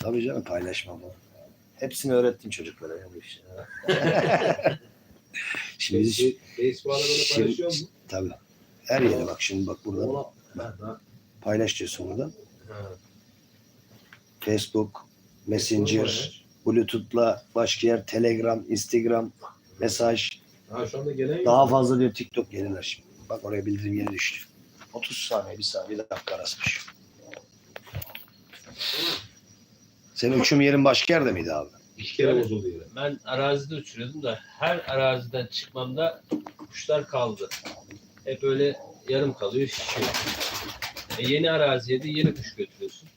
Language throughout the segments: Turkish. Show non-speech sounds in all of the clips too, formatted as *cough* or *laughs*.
Tabii canım paylaşmam. Hepsini öğrettim çocuklara ya bu işi. *laughs* Şimdi biz Be- Facebook'ta böyle Şimdi- paylaşıyor mu? tabii her yere bak şimdi bak burada Ona... Ha, ha. paylaş diyorsun burada. Ha. Facebook, Messenger, Bluetooth'la başka yer, Telegram, Instagram, mesaj. Ha şu anda gelen Daha fazla diyor TikTok gelirler şimdi. Bak oraya bildirim yeni düştü. 30 saniye, bir saniye, bir dakika arasmış. Senin uçum yerin başka yerde miydi abi? İki kere bozuldu yine. Ben arazide uçuruyordum da her araziden çıkmamda kuşlar kaldı. Hep öyle yarım kalıyor, şişiyor. E yeni araziye de yeni kuş götürüyorsun.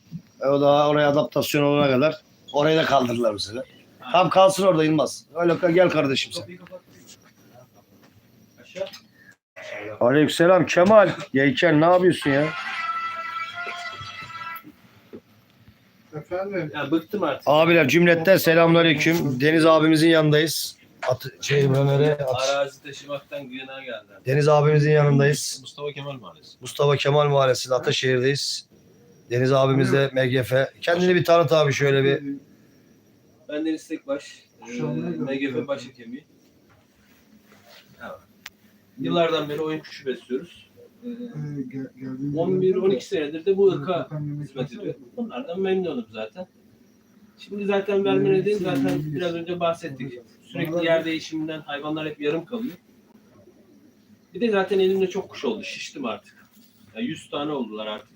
E o da oraya adaptasyon olana kadar orayı da kaldırırlar bu sefer. Tam kalsın orada Yılmaz. Öyle gel kardeşim sen. Aleykümselam Kemal. Yeyken ne yapıyorsun ya? Efendim. Ya bıktım artık. Abiler cümletten selamünaleyküm. Deniz abimizin yanındayız. At, şey Ömer'e at. Arazi taşımaktan günaha geldi. Deniz abimizin yanındayız. Mustafa Kemal Mahallesi. Mustafa Kemal Mahallesi'nde Ataşehir'deyiz. Deniz abimiz de MGF. Kendini bir tanıt abi şöyle bir. Ben Deniz Tekbaş. E, MGF başhekimi. Yıllardan beri oyun kuşu besliyoruz. E, 11-12 senedir de bu ırka hizmet ediyor. Bunlardan memnunum zaten. Şimdi zaten verme nedeni zaten biraz önce bahsettik. Sürekli yer değişiminden hayvanlar hep yarım kalıyor. Bir de zaten elimde çok kuş oldu. Şiştim artık. Ya 100 tane oldular artık.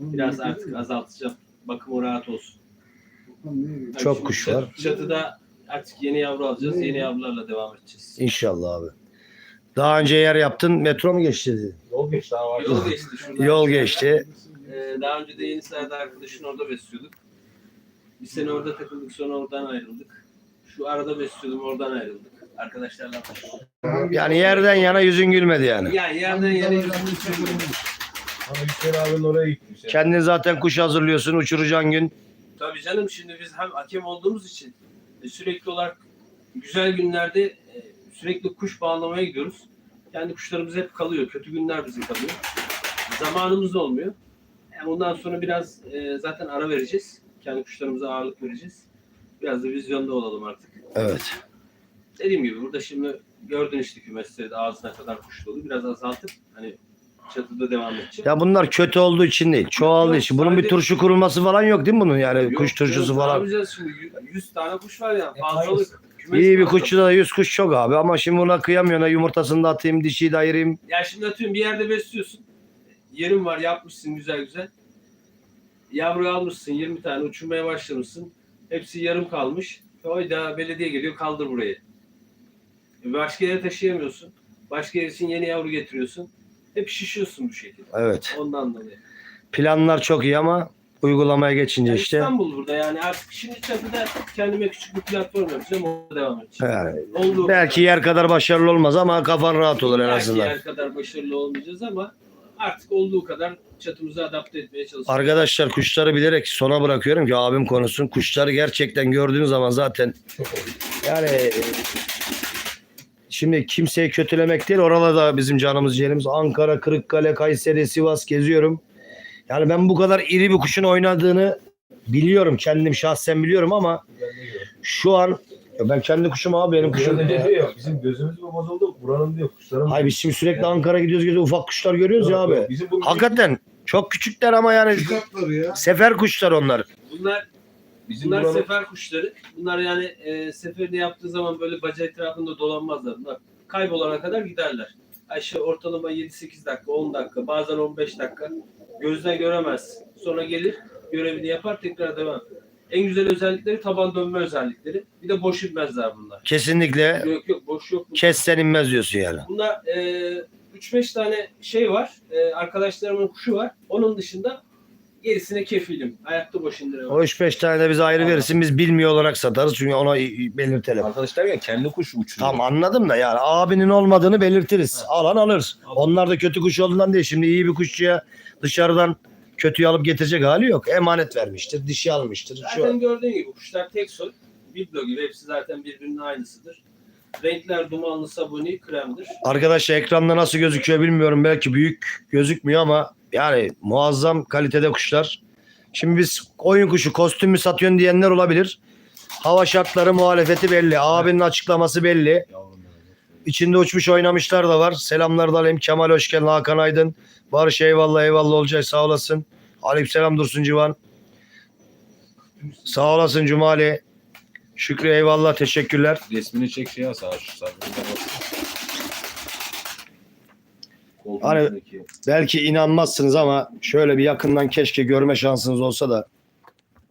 Biraz artık azaltacağım. Bakımı rahat olsun. Yani Çok kuş var. Çatıda artık yeni yavru alacağız. Yeni yavrularla devam edeceğiz. İnşallah abi. Daha önce yer yaptın. Metro mu geçti? dedi? Yol geçti daha var. Yol geçti şuradan. Yol geçti. Ee, daha önce de Yenisay'da arkadaşın orada besliyorduk. Bir sene orada takıldık sonra oradan ayrıldık. Şu arada besliyordum oradan ayrıldık. Arkadaşlarla taşıdık. Yani yerden yana yüzün gülmedi yani. Yani yerden yere sürüyorum. Ama Hüseyin abinin oraya. Hüseyin. Kendin zaten kuş hazırlıyorsun. Uçuracağın gün. Tabii canım şimdi biz hem hakem olduğumuz için e, sürekli olarak güzel günlerde sürekli kuş bağlamaya gidiyoruz. Kendi kuşlarımız hep kalıyor. Kötü günler bizim kalıyor. Zamanımız da olmuyor. Yani ondan sonra biraz e, zaten ara vereceğiz. Kendi kuşlarımıza ağırlık vereceğiz. Biraz da vizyonda olalım artık. Evet. Dediğim gibi burada şimdi gördün işte kümesleri de ağzına kadar kuş dolu. Biraz azaltıp hani çatıda devam edeceğim. Ya bunlar kötü olduğu için değil. Çoğaldığı Yok, için. Bunun bir sadece- turşu kurulması falan yok değil mi bunun? Yani Yok kuş turşusu canım, Ne falan. yapacağız şimdi? 100 tane kuş var ya. E, Fazlalık. İyi bir kuşçuda da 100 kuş çok abi. Ama şimdi buna kıyamıyorsun. ha, Yumurtasını da atayım, dişiyi de ayırayım. Ya şimdi atıyorum bir yerde besliyorsun. Yerin var yapmışsın güzel güzel. Yavru almışsın 20 tane uçurmaya başlamışsın. Hepsi yarım kalmış. Oyda belediye geliyor kaldır burayı. E, Başka yere taşıyamıyorsun. Başka yer için yeni yavru getiriyorsun. Hep şişiyorsun bu şekilde. Evet. Ondan dolayı. Planlar çok iyi ama uygulamaya geçince Yani işte. İstanbul burada yani artık şimdi çatıda kendime küçük bir platform yapacağım. Orada devam edeceğim. Yani Olduğu belki yer kadar başarılı olmaz ama kafan rahat olur en Belki azından. yer kadar başarılı olmayacağız ama artık olduğu kadar çatımızı adapte etmeye çalışıyoruz. Arkadaşlar kuşları bilerek sona bırakıyorum ki abim konuşsun. Kuşları gerçekten gördüğünüz zaman zaten yani şimdi kimseyi kötülemek değil. Oralarda bizim canımız ciğerimiz. Ankara, Kırıkkale, Kayseri, Sivas geziyorum. Yani ben bu kadar iri bir kuşun oynadığını biliyorum. Kendim şahsen biliyorum ama şu an ya ben kendi kuşum abi benim kuşum. Diyor? Bizim gözümüz mü bozuldu? Buranın diyor kuşların. Hayır biz şimdi sürekli Ankara gidiyoruz geziyoruz. Ufak kuşlar görüyoruz ya abi. Bizim bu Hakikaten çok küçükler ama yani Kitapları ya. sefer kuşlar onlar. Bunlar bizim bunlar buranın sefer kuşları. Bunlar yani e, seferde yaptığı zaman böyle baca etrafında dolanmazlar. Bunlar kaybolana kadar giderler. Ayşe ortalama 7-8 dakika, 10 dakika, bazen 15 dakika. Gözden göremez. Sonra gelir, görevini yapar, tekrar devam. En güzel özellikleri taban dönme özellikleri. Bir de boş inmezler bunlar. Kesinlikle Yok yok boş yok. kessen inmez diyorsun yani. Bunda e, 3-5 tane şey var. E, arkadaşlarımın kuşu var. Onun dışında gerisine kefilim. Ayakta boş indiremem. O 3-5 tane de bize ayrı Tamam. verirsin biz bilmiyor olarak satarız çünkü ona belirtelim. arkadaş derken kendi kuşu uçuruyor. Tamam anladım da yani abinin olmadığını belirtiriz. Alan alır. Onlar da kötü kuş olduğundan değil. Şimdi iyi bir kuşçuya dışarıdan kötüyü alıp getirecek hali yok. Emanet vermiştir, dişi almıştır. Şu Zaten gördüğün gibi kuşlar tek soy. Biblo gibi hepsi zaten birbirinin aynısıdır. Renkler dumanlı sabuni kremdir. Arkadaşlar ekranda nasıl gözüküyor bilmiyorum. Belki büyük gözükmüyor ama yani muazzam kalitede kuşlar. Şimdi biz oyun kuşu kostüm mü satıyorsun diyenler olabilir. Hava şartları muhalefeti belli. Abinin açıklaması belli. İçinde uçmuş oynamışlar da var. Selamlar da alayım. Kemal hoş geldin. Hakan Aydın. Barış eyvallah eyvallah olacak sağ olasın. Aleykümselam Dursun Civan. Sağ olasın Cumali. Şükrü eyvallah teşekkürler. Resmini çek şeye sağ şu sağ. Hani- Belki inanmazsınız ama şöyle bir yakından keşke görme şansınız olsa da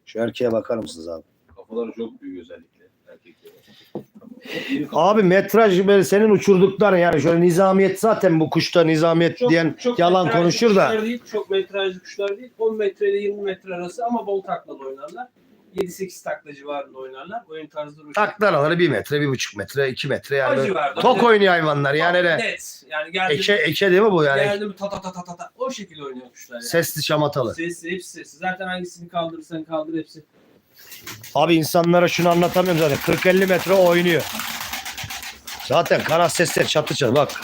şu erkeğe bakar mısınız abi? Kafaları çok büyük özellikle erkeklerin. Abi metraj böyle senin uçurdukların yani şöyle nizamiyet zaten bu kuşta nizamiyet diyen yalan metrajlı konuşur da. kuşlar Değil, çok metrajlı kuşlar değil. 10 metre ile 20 metre arası ama bol taklalı oynarlar. 7-8 takla civarında oynarlar. Oyun tarzları o Taklaraları bir metre, bir buçuk metre, iki metre O yani. civarda. Tok oynuyor hayvanlar yani öyle. Net. Yani geldi, Eke, eke değil mi bu yani? geldi mi ta ta ta ta ta ta. O şekilde oynuyor kuşlar yani. Sesli şamatalı. Sesli, hepsi sesli. Zaten hangisini kaldırırsan kaldır hepsi. Abi insanlara şunu anlatamıyorum zaten. 40-50 metre oynuyor. Zaten kanat sesler çatı çatı bak.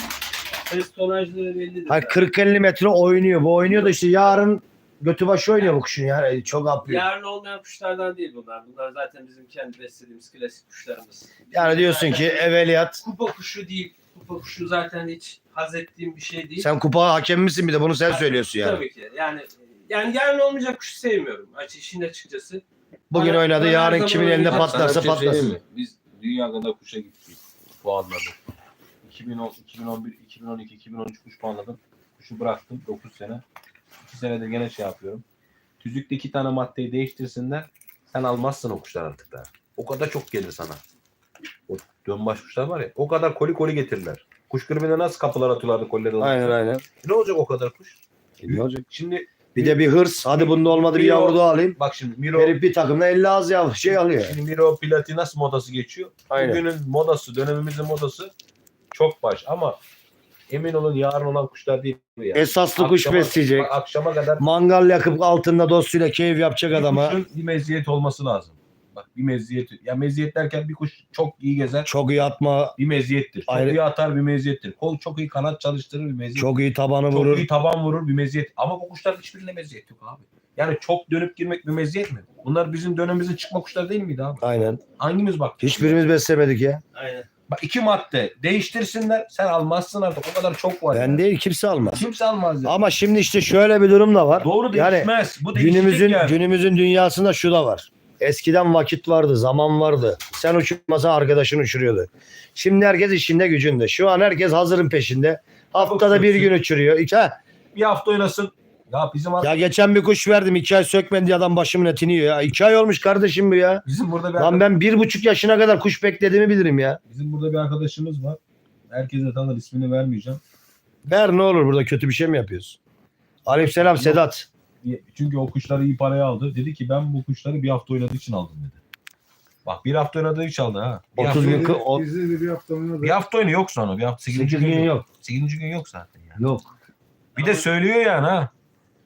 Ses tonajları bellidir. Hayır 40-50 metre oynuyor. Bu oynuyor da işte yarın götü başı oynuyor bu kuşun yani. Çok yapıyor. Yarın olmayan kuşlardan değil bunlar. Bunlar zaten bizim kendi beslediğimiz klasik kuşlarımız. Yani diyorsun ki evveliyat kupa kuşu değil. Kupa kuşu zaten hiç haz ettiğim bir şey değil. sen kupa hakemi misin bir de bunu sen söylüyorsun yani. Tabii ki. Yani yani yarın olmayacak kuşu sevmiyorum. Açı işin açıkçası. Bugün Bana- oynadı bana her yarın zaman kimin elinde oynayacak. patlarsa Sana bir şey söyleyeyim patlasın. mi? Biz dünya kadar kuşa gittik. Puanladık. 2010, 2011, 2012, 2013 kuş puanladım. Kuşu bıraktım 9 sene. 2 senedir gene şey yapıyorum. Tüzükte iki tane maddeyi değiştirsinler. Sen almazsın o kuşlar artık daha. O kadar çok gelir sana. O dönbaş kuşlar var ya. O kadar koli koli getirirler. Kuş gribine nasıl kapılar atıyorlardı kolileri. Aynen aynen. Ne olacak o kadar kuş? Ne olacak? Şimdi Bir de bir hırs. Hadi bunda olmadı bir yavru daha alayım. bak şimdi Miro, Herif bir takımda 50 az yavru şey alıyor. şimdi Miro Platinas modası geçiyor. Aynen. Bugünün modası, dönemimizin modası çok baş ama emin olun yarın olan kuşlar değil bu ya. Esaslı kuş Akşama- besleyecek. Akşama kadar Mangal yakıp altında dostuyla keyif yapacak bir adama. kuşun bir meziyet olması lazım. Bak bir meziyet. Ya meziyet derken bir kuş çok iyi gezer. Çok iyi atma, Bir meziyettir. Çok Ayrı- iyi atar bir meziyettir. Kol çok iyi kanat çalıştırır bir meziyet. çok iyi tabanı Çok vurur. iyi taban vurur bir meziyet. Ama bu kuşların hiçbirinde meziyet yok abi. Yani çok dönüp girmek bir meziyet mi? Bunlar bizim dönemimizin çıkma kuşları değil miydi abi? Aynen. Hangimiz bak? Hiçbirimiz beslemedik ya. Aynen. Bak iki madde değiştirsinler sen almazsın artık o kadar çok var. Ben yani. değil kimse almaz. Kimse almaz. ya. Ama şimdi işte şöyle bir durum da var. Doğru Yani değişmez. Bu değişecek Günümüzün yani. günümüzün dünyasında şu da var. Eskiden vakit vardı, zaman vardı. Sen uçurmasa arkadaşın uçuruyordu. Şimdi herkes işinde gücünde. Şu an herkes hazırın peşinde. Haftada bir gün uçuruyor. İki, ha, bir hafta oynasın. Ya bizim ya geçen bir kuş verdim. iki ay sökmedi diye adam başımın etini yiyor ya. İki ay olmuş kardeşim bu ya. bizim burada bir Lan ben bir buçuk yaşına kadar kuş beklediğimi bilirim ya. bizim burada bir arkadaşımız var. Herkese tanır ismini vermeyeceğim. Ver ne olur burada kötü bir şey mi yapıyorsun? Aleykümselam. Sedat. Çünkü o kuşları iyi paraya aldı. Dedi ki ben bu kuşları bir hafta oynadığı için aldım dedi. Bak bir hafta oynadığı için aldı ha. Bir 30 hafta, gün kı- o- Bizde de bir hafta oynadı. bir hafta oyunu yok sonra. Bir hafta 8. sekiz gün, gün yok. yok. 8. gün yok zaten ya. Yok. Bir de söylüyor yani ha.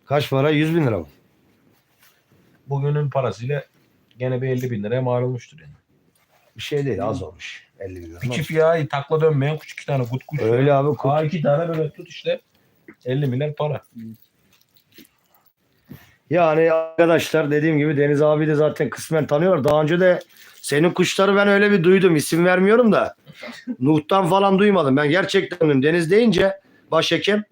Kaç para? 100 bin lira mı? Bugünün parasıyla gene bir 50 bin liraya mal olmuştur yani. Bir şey değil az olmuş. 50 bin lira. Çift yağı takla dönmeyen kuş iki tane kut kuş. Öyle abi. kurt- Aa iki tane böyle tut işte. 50 milyar para. Yani arkadaşlar dediğim gibi Deniz abi de zaten kısmen tanıyorlar. Daha önce de senin kuşları ben öyle bir duydum. İsim vermiyorum da. Nuh'tan falan duymadım. Ben gerçekten duydum. Deniz deyince başhekim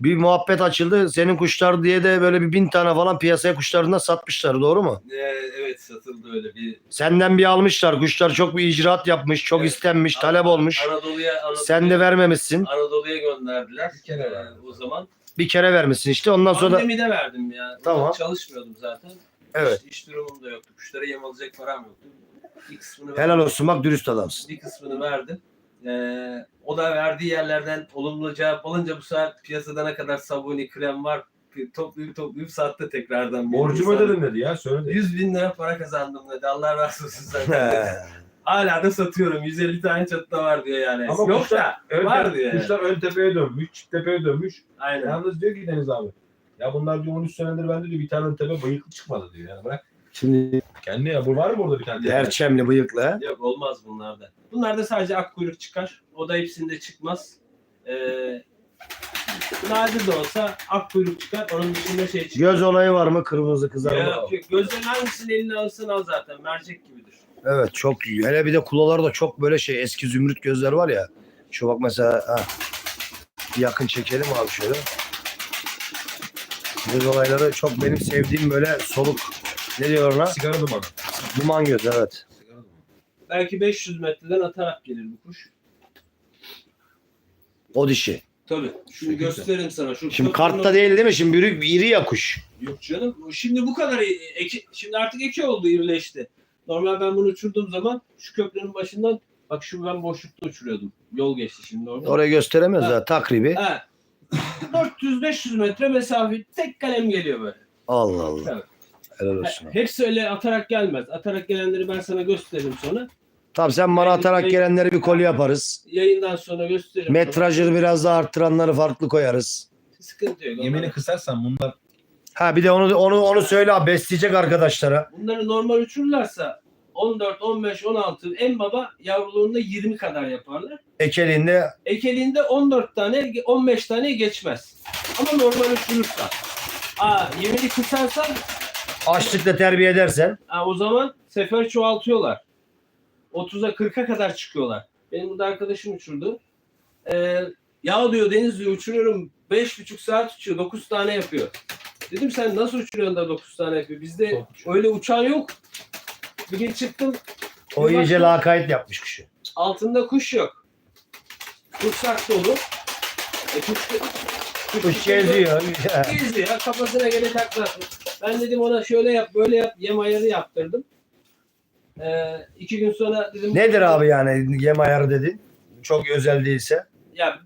bir muhabbet açıldı. Senin kuşlar diye de böyle bir bin tane falan piyasaya kuşlarından satmışlar. Doğru mu? Ee, evet satıldı öyle bir Senden bir almışlar. Kuşlar çok bir icraat yapmış. Çok Evet. istenmiş. Talep olmuş. Anadolu'ya Anadolu'ya, Sen de vermemişsin. Anadolu'ya gönderdiler. Bir kere Ee, verdim. o zaman. Bir kere vermişsin işte. Ondan sonra Pandemide verdim ya. Tamam. Çalışmıyordum zaten. Evet. İş, iş durumum da yoktu. Kuşlara yem alacak param yoktu. Bir kısmını helal verdim. olsun bak dürüst adamsın. Bir kısmını verdim. Ee, o da verdiği yerlerden olumlu cevap alınca bu sefer piyasada ne kadar sabuni, krem var toplayıp toplayıp sattı tekrardan. Borcumu ödedim dedi ya söyle. 100 bin lira para kazandım dedi. Allah razı olsun zaten. Hala da satıyorum. 150 tane çatıda var diyor yani. Ama Yok kuşlar- da Ön, var diyor. Kuşlar ön tepeye dönmüş, çift tepeye dönmüş. Aynen. Yalnız diyor ki Deniz abi. Ya bunlar diyor 13 senedir bende diyor bir tane ön tepe bıyıklı çıkmadı diyor. Yani bırak. Şimdi Kendi ya bu var mı burada bir tane tepe? Erçemli bıyıklı. ha? Yok olmaz bunlarda. Bunlarda sadece ak kuyruk çıkar. O da hepsinde çıkmaz. Ee, Nadir de olsa ak kuyruk çıkar. Onun dışında şey çıkar. Göz olayı var mı? Kırmızı kızarma. Ya, yok. Gözlerin hangisini eline alırsan al zaten. Mercek gibidir. Evet çok iyi. Hele bir de kulalar da çok böyle şey eski zümrüt gözler var ya. Şu bak mesela ha. Yakın çekelim abi şöyle. Göz olayları çok benim sevdiğim böyle soluk ne diyor ona? Sigara dumanı. Duman göz evet. Belki 500 metreden atarak gelir bu kuş. O dişi. Tabii. Güzel. göstereyim sana. Şu Şimdi kartta değil değil mi? Şimdi büyük iri ya kuş. Yok canım. Şimdi bu kadar eki, şimdi artık eki oldu irileşti. Normal ben bunu uçurduğum zaman şu köprünün başından bak şu ben boşlukta uçuruyordum. Yol geçti şimdi orada. Oraya gösteremez Ha. daha takribi. Ha. *laughs* 400-500 metre mesafe tek kalem geliyor böyle. Allah Allah. Evet. Helal olsun. Hepsi öyle atarak gelmez. Atarak gelenleri ben sana gösteririm sonra. Tamam sen bana atarak gelenleri bir koli yaparız. Yayından sonra gösteririm. Metrajını biraz daha arttıranları farklı koyarız. Sıkıntı yok. Yemini kısarsan bunlar Ha bir de onu onu onu söyle abi besleyecek arkadaşlara. Bunları normal uçururlarsa 14, 15, 16 en baba yavruluğunda 20 kadar yaparlar. Ekeliğinde Ekeliğinde 14 tane 15 tane geçmez. Ama normal uçurursa. Aa yemini kısarsan açlıkla terbiye edersen aa, o zaman sefer çoğaltıyorlar. 30'a 40'a kadar çıkıyorlar. Benim burada arkadaşım uçurdu. Ee, ya diyor Deniz diyor uçuruyorum 5,5 saat uçuyor 9 tane yapıyor. Dedim sen nasıl uçuruyorsun da 9 tane yapıyor? Bizde Çok öyle uçan yok. Bir gün çıktım o iyice lakayt yapmış kuşu. altında kuş yok. Kursak dolu. E, kuş, Kuş geziyor. Geziyor. Kafasına göre takla atmış. Ben dedim ona şöyle yap böyle yap yem ayarı yaptırdım. Ee, iki gün sonra dedim. Nedir abi yani yem ayarı dedin? Çok özel değilse. Ya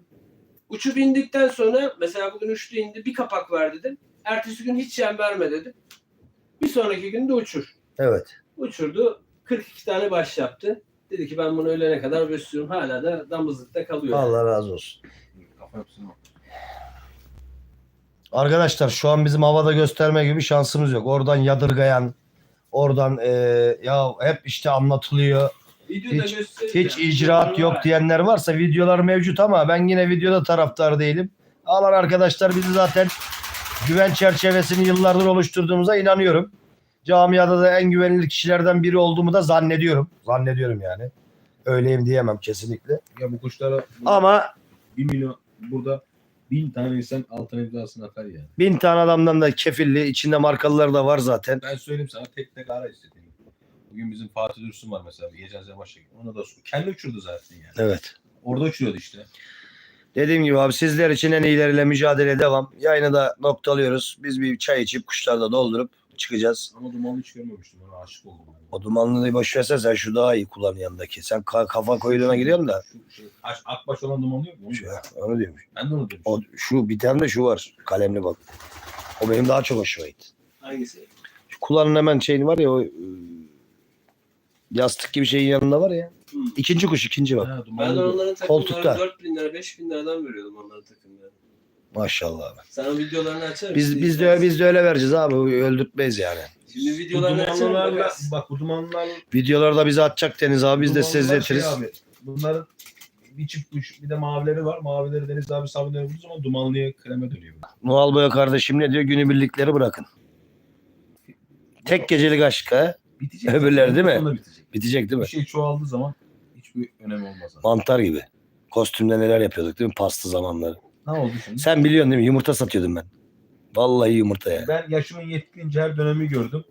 uçup indikten sonra mesela bugün uçtu indi bir kapak ver dedim. Ertesi gün hiç yem verme dedim. Bir sonraki gün de uçur. Evet. Uçurdu. 42 tane baş yaptı. Dedi ki ben bunu öğlene kadar besliyorum. Hala da damızlıkta kalıyor. Allah razı olsun. kafa yapısını Arkadaşlar şu an bizim havada gösterme gibi şansımız yok. Oradan yadırgayan, oradan eee, ya hep işte anlatılıyor. Videoda Hiç-. Hiç icraat yok diyenler varsa videolar mevcut ama ben yine videoda taraftar değilim. Alan arkadaşlar bizi zaten güven çerçevesini yıllardır oluşturduğumuza inanıyorum. Camiada da en güvenilir kişilerden biri olduğumu da zannediyorum. Zannediyorum yani. Öyleyim diyemem kesinlikle. Ya bu kuşlara bu Ama 1 milyon burada bin tane insan altın imzasını atar yani. bin tane adamdan da kefilli, içinde markalılar da var zaten. Ben söyleyeyim sana tek tek ara istediğim. Bugün bizim Fatih Dursun var mesela. Geçen sene başa Ona da kendi uçurdu zaten yani. Evet. Orada uçuyordu işte. Dediğim gibi abi sizler için en iyileriyle mücadele devam. Yayını da noktalıyoruz. Biz bir çay içip kuşlarda doldurup çıkacağız. Ama dumanlı hiç görmemiştim. Ona aşık oldum. O dumanlıyı boş versen sen şu daha iyi kullan yanındaki. Sen ka- kafa koyduğuna gidiyorsun da. Şu şey, Aş- akbaş olan dumanlı yok mu? Onu Şu, onu diyormuş. Ben de onu demiştim. O, şu bir tane de şu var. Kalemli bak. O benim daha çok hoşuma gitti. Hangisi? Şu kulağının hemen şeyin var ya o ıı, yastık gibi şeyin yanında var ya. Hı. İkinci kuş ikinci bak. Ha, Ben dumanlı onların Koltukta. takımlarını 4 bin lira 5 bin liradan veriyordum onların takımlarını. Maşallah abi. Sana videolarını açarım. Biz biz de biz de öyle vereceğiz abi. Öldürtmeyiz yani. Şimdi videolarını açarım dumanlılarla bakarsın. bak bu dumanlılar Videolarda bizi atacak Deniz abi biz de size dumanlılar izletiriz. Şey abi, bunların bir çift kuş bir de mavileri var. Mavileri Deniz abi sabunları vurduğu zaman dumanlıya kreme dönüyor. Noel Boya kardeşim ne diyor? Günübirlikleri bırakın. Tek gecelik aşk ha? Bitecek. Öbürleri değil mi? Sonunda bitecek. Bitecek değil Bir mi? şey çoğaldığı zaman hiçbir önemi olmaz. abi. Mantar gibi. Kostümde neler yapıyorduk değil mi? Pastı zamanları. Ne oldu şimdi? Sen biliyorsun değil mi? Yumurta satıyordum ben. Vallahi yumurta ya. Ben yaşımın yetkince her dönemi gördüm.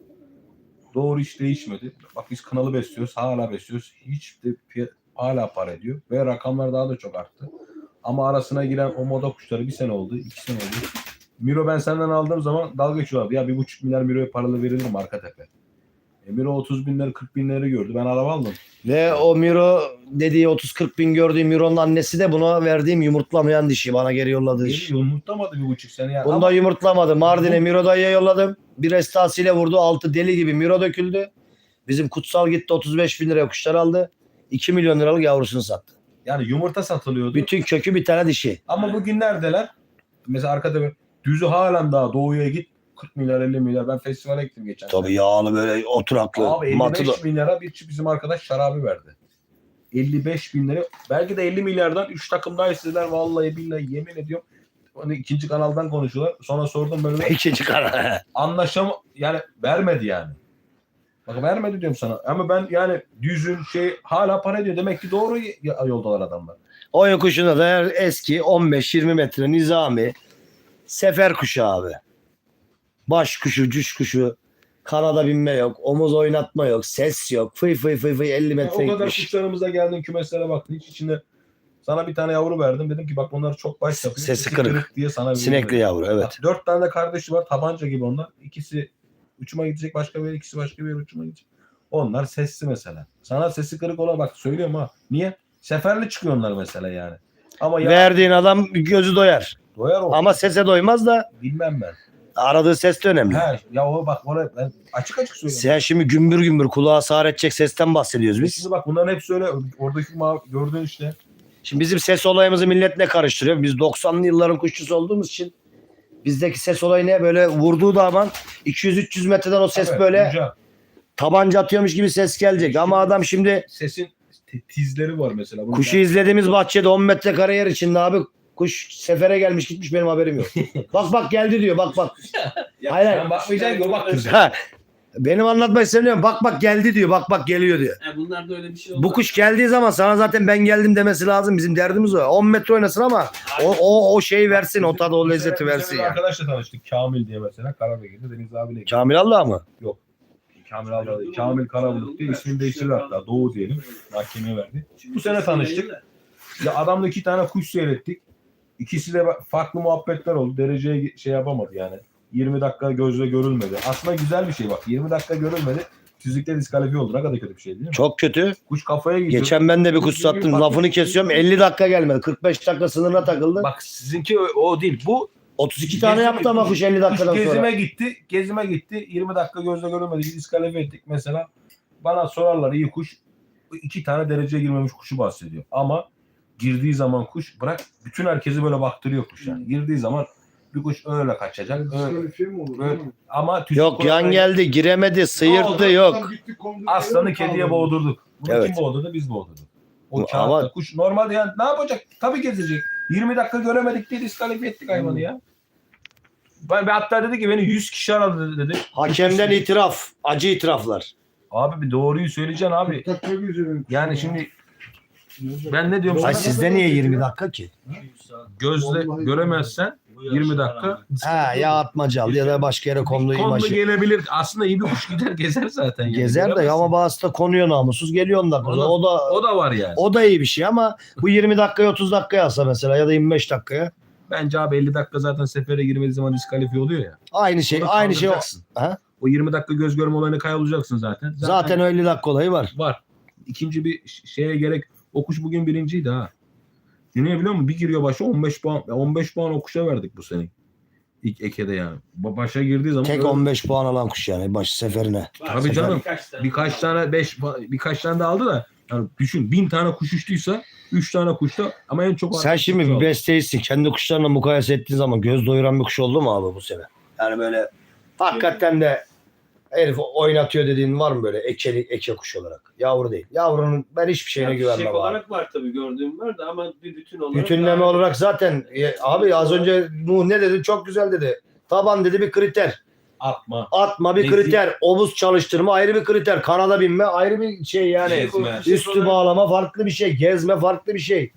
Doğru hiç değişmedi. Bak biz kanalı besliyoruz. Hala besliyoruz. Hiç de hala para ediyor. Ve rakamlar daha da çok arttı. Ama arasına giren o moda kuşları bir sene oldu. iki sene oldu. Miro ben senden aldığım zaman dalga geçiyorlardı. Ya bir buçuk milyar Miro'ya paralı verilir mi arka tepe? E Miro 30 binleri 40 binleri gördü. Ben araba aldım. Ve o Miro dediği 30-40 bin gördüğüm Miro'nun annesi de buna verdiğim yumurtlamayan dişi. Bana geri yolladığı diş. Beni yumurtlamadı bir buçuk sene. Yani. Bunda Ama yumurtlamadı. Mardin'e Miro dayıya yolladım. Bir estasıyla vurdu. Altı deli gibi Miro döküldü. Bizim kutsal gitti 35 bin liraya kuşlar aldı. 2 milyon liralık yavrusunu sattı. yani yumurta satılıyordu. Bütün kökü bir tane dişi. Ama bugün neredeler? Mesela arkada bir düzü halen daha doğuya git 40 milyar 50 milyar. Ben festivale gittim geçen. Tabii yağlı böyle oturaklı. Abi 55 matı da. bin lira bir bizim arkadaş şarabı verdi. 55 bin lira. Belki de 50 milyardan 3 takım daha istediler. Vallahi billahi yemin ediyorum. Onu ikinci kanaldan konuşuyorlar. Sonra sordum böyle *laughs* İkinci kanal. anlaşam yani vermedi yani. Bak vermedi diyorum sana. Ama ben yani düzün şey hala para ediyor. Demek ki doğru y- yoldalar adamlar. Oyun kuşunda da eski 15-20 metre nizami sefer kuşu abi. Baş kuşu, cüş kuşu. Kanada binme yok, omuz oynatma yok, ses yok. Fıy fıy fıy fıy 50 Ya metre o kadar gitmiş. kuşlarımıza geldin kümeslere baktın. Hiç içinde sana bir tane yavru verdim. Dedim ki bak bunlar çok baş yapıyor. Sesi kırık. diye sana bir Sinekli yavru evet. Bak, dört tane de kardeşi var. Tabanca gibi onlar. İkisi uçuma gidecek başka bir ikisi başka bir yere uçuma gidecek. Onlar sesli mesela. Sana sesi kırık olan bak söylüyorum ha. Niye? Seferli çıkıyor onlar mesela yani. Ama ya Verdiğin adam gözü doyar. doyar o. Ama sese doymaz da Bilmem ben. Aradığı ses de önemli. He, ya o bak ona ben açık açık söylüyorum. Sen şimdi gümbür gümbür kulağa sağır edecek sesten bahsediyoruz biz. Şimdi bak bunların hepsi öyle. Oradaki mavi, gördüğün işte. Şimdi bizim ses olayımızı millet ne karıştırıyor? Biz 90'lı yılların kuşçusu olduğumuz için bizdeki ses olayı ne böyle vurduğu zaman 200-300 metreden o ses Tabii, böyle duyacağım. tabanca atıyormuş gibi ses gelecek. Ama adam şimdi Sesin t- tizleri var mesela. Bunu kuşu izlediğimiz bahçede 10 metrekare yer içinde abi kuş sefere gelmiş gitmiş benim haberim yok. *laughs* bak bak geldi diyor bak bak. *laughs* Ya, Hayır, Ben bakmayacaksın ki o baktı. Ha, benim anlatmak istemiyorum. Bak bak geldi diyor. Bak bak geliyor diyor. Ya bunlarda öyle bir şey olmaz. Bu kuş geldiği zaman sana zaten ben geldim demesi lazım. Bizim derdimiz o. 10 metre oynasın ama o o, o şeyi versin. O tadı o lezzeti bir versin bir yani. Arkadaşla tanıştık. Kamil diye mesela. Karabekir'de Deniz abiyle. Kamil Allah mı? Kamil abla değil. Kamil Karabulut diye ismini değiştirdi hatta. Doğu diyelim. Mahkemeye verdi. Bu sene tanıştık. Ya adamla iki tane kuş seyrettik. İkisi de farklı muhabbetler oldu. Dereceye şey yapamadı yani. 20 dakika gözle görülmedi. Aslında güzel bir şey bak. 20 dakika görülmedi. Fizikte diskalifiye oldu. Ne kadar kötü bir şey değil mi? Çok kötü. Kuş kafaya gidiyor. Geçen ben de bir kuş sattım. Lafını kesiyorum. 50 dakika gelmedi. 45 dakika sınırına takıldı. Bak sizinki o, değil. Bu 32 tane Gezime- yaptı ama kuş 50 kuş dakikadan gezime sonra. gitti. Gezime gitti. 20 dakika gözle görülmedi. Diskalifiye ettik mesela. Bana sorarlar iyi kuş. iki tane dereceye girmemiş kuşu bahsediyor. Ama girdiği zaman kuş bırak bütün herkesi böyle baktırıyor kuş yani. Girdiği zaman bir kuş öyle kaçacak. Öyle. Şey mi olur? Mi? Ama tüzük Yok yan geldi, giremedi, sıyırttı oldu? yok. Aslanı öyle kediye boğdurduk. Bunu Evet. kim boğdurdu? Biz boğdurduk. O Ama- kağıtta kuş normalde yani ne yapacak? Tabii gezecek. 20 dakika göremedik diye diskalifiye ettik hayvanı ya. Ben, ben hatta dedi ki beni 100 kişi aradı dedi. Hakemden itiraf, acı itiraflar. Abi bir doğruyu söyleyeceksin abi. Yani şimdi ben ne diyorum Ay sana? sizde niye 20 dakika ki? Gözle göremezsen 20 dakika. Ha ya atmacal ya da başka yere konduğu Kondu imajı. gelebilir. Aslında iyi bir kuş gider gezer zaten. yani. Gezer de Göremezsin. ama bazısı da konuyor namussuz geliyor 10 dakika. O da- O da O da var yani. o da iyi bir şey ama bu 20 dakikaya 30 dakikaya alsa mesela ya da 25 dakikaya Bence abi 50 dakika zaten sefere girmediği zaman diskalifiye oluyor ya. aynı şey Onu aynı şey o. kaldıracaksın. Ha? O 20 dakika göz görme olayına kaybolacaksın zaten. Zaten 50 dakika olayı var. var. İkinci bir ş- şeye gerek. O kuş bugün birinciydi ha. Niye biliyor musun? Bir giriyor başa 15 puan. ya 15 puan o kuşa verdik bu sene. İlk ekede yani. Ba- Başa girdiği zaman Tek öyle- 15 puan alan kuş yani baş seferine. Tabii canım. Birkaç tane. birkaç tane 5 birkaç tane de aldı da yani düşün 1000 tane kuş uçtuysa 3 tane kuşta ama en çok Sen şimdi bir besteysin. Kendi kuşlarına mukayese ettiğin zaman göz doyuran bir kuş oldu mu abi bu sene? Yani böyle hakikaten de herif oynatıyor dediğin var mı böyle ekeli, eke kuş olarak? Yavru değil. Yavrunun ben hiçbir şeyine Yani güvenmem fişek abi. olarak var tabii gördüğüm var da ama bir bütün olarak. Bütünleme daha- olarak zaten e, abi az önce Nuh ne dedi? Çok güzel dedi. Taban dedi bir kriter. atma. Atma bir Nezi- kriter. Omuz çalıştırma ayrı bir kriter. Kanada binme ayrı bir şey yani. Gezme. Üstü bağlama farklı bir şey. Gezme farklı bir şey.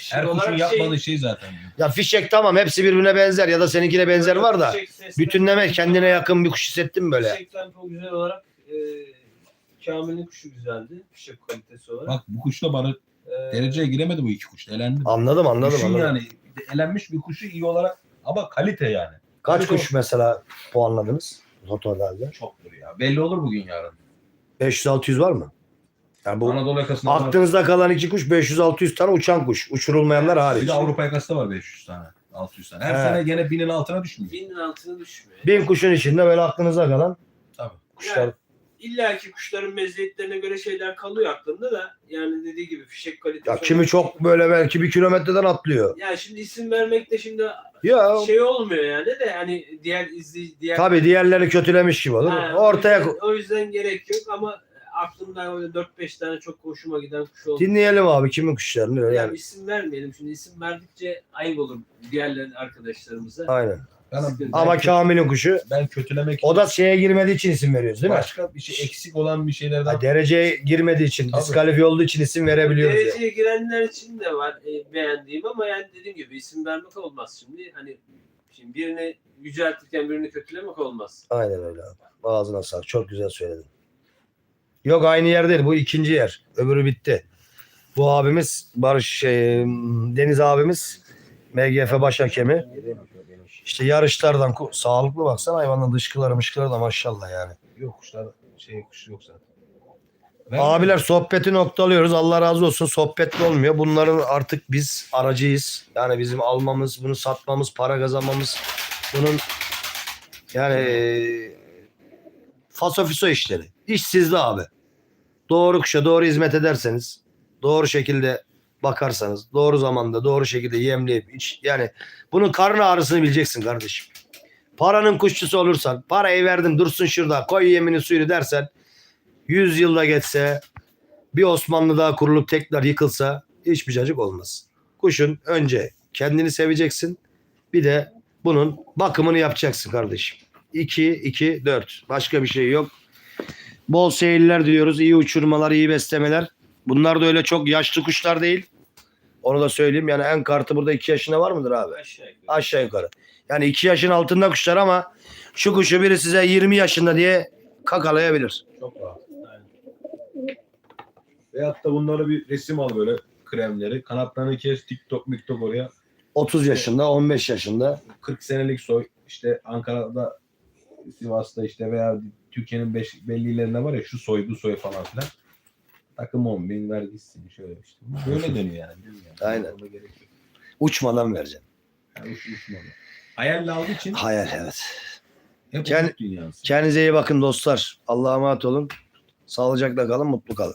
Fişek Her kuşun olarak yapmadığı şey zaten. Ya fişek tamam hepsi birbirine benzer ya da seninkine benzer var da. Fişek sesler- Bütünleme kendine yakın bir kuş hissettin mi böyle? Fişek tempo güzel olarak e, Kamil'in kuşu güzeldi. Fişek kalitesi olarak. Bak bu kuş da bana E, dereceye giremedi bu iki kuş. da, Elendi. Anladım anladım Kuşun anladım. yani elenmiş bir kuşu iyi olarak ama kalite yani. Kaç kuş mesela puanladınız totalde? Çoktur ya. Belli olur bugün yarın. 500-600 var mı? Yani bu Anadolu yakasında aklınızda kalan iki kuş 500-600 tane uçan kuş. Uçurulmayanlar Bir hariç. de Avrupa yakasında var 500 tane. 600 tane. Her He. sene gene binin altına düşmüyor. binin altına düşmüyor. Bin kuşun içinde böyle aklınıza kalan Tabii. kuşlar. İlla ki kuşların meziyetlerine göre şeyler kalıyor aklında da yani dediği gibi fişek kalitesi. Ya kimi çok böyle belki bir kilometreden atlıyor. Ya şimdi isim vermek de şimdi Ya şey olmuyor yani de hani diğer izleyici diğer tabii diğerleri kötülemiş gibi olur. Ha, Ortaya o yüzden, o yüzden gerek yok ama aklımda öyle 4-5 tane çok hoşuma giden kuş oldu. Dinleyelim abi kimin kuşlarını Yani, yani. isim vermeyelim. Şimdi isim verdikçe ayıp olur diğerlerin arkadaşlarımıza. Aynen. Yani ben, Ama Kamil'in kuşu ben kötülemek o da şeye girmediği için isim veriyoruz değil mi? başka bir şey eksik olan bir şeylerden Ha, dereceye girmediği için, Tabii. diskalifiye olduğu için isim verebiliyoruz. yani. Dereceye girenler için de var e, beğendiğim ama yani dediğim gibi isim vermek olmaz şimdi. Hani şimdi birini yüceltirken birini kötülemek olmaz. Aynen öyle abi. Ağzına sağlık. Çok güzel söyledin. Yok aynı yer değil. Bu ikinci yer. Öbürü bitti. Bu abimiz Barış şey, Deniz abimiz MGF baş hakemi. İşte yarışlardan sağlıklı baksana hayvanın dışkıları mışkıları da maşallah yani. yok kuşlar şey kuş yok zaten. Abiler sohbeti noktalıyoruz. Allah razı olsun. Sohbetli olmuyor. Bunların artık biz aracıyız. Yani bizim almamız, bunu satmamız, para kazanmamız bunun yani fasofiso işleri. İş sizde abi. Doğru kuşa doğru hizmet ederseniz, doğru şekilde bakarsanız, doğru zamanda, doğru şekilde yemleyip iç, yani bunun karın ağrısını bileceksin kardeşim. Paranın kuşçusu olursan, parayı verdim dursun şurada, koy yemini suyunu dersen 100 yılda geçse bir Osmanlı daha kurulup tekrar yıkılsa hiçbir cacık olmaz. Kuşun önce kendini seveceksin. Bir de bunun bakımını yapacaksın kardeşim. 2 2 4. Başka bir şey yok. Bol seyirler diliyoruz. iyi uçurmalar, iyi beslemeler. Bunlar da öyle çok yaşlı kuşlar değil. Onu da söyleyeyim. Yani en kartı burada 2 yaşında var mıdır abi? Aşağı yukarı. Aşağı yukarı. Yani 2 yaşın altında kuşlar ama şu kuşu biri size 20 yaşında diye kakalayabilir. Çok rahat. Aynen. Veyahut da bunları bir resim al böyle kremleri. Kanatlarını kes TikTok miktok oraya. 30 yaşında, 15 yaşında. 40 senelik soy işte Ankara'da Sivas'ta işte veya Türkiye'nin belli illerinde var ya şu soy bu soy falan filan. Takım 10 bin vergisi şöyle işte. Böyle dönüyor yani. dünya. Aynen. Uçmadan vereceğim. Yani uç, uçmalı. Hayalle aldığı için Hayal evet. hep Kend- dünyası. Kendinize iyi bakın dostlar. Allah'a emanet olun. Sağlıcakla kalın, mutlu kalın.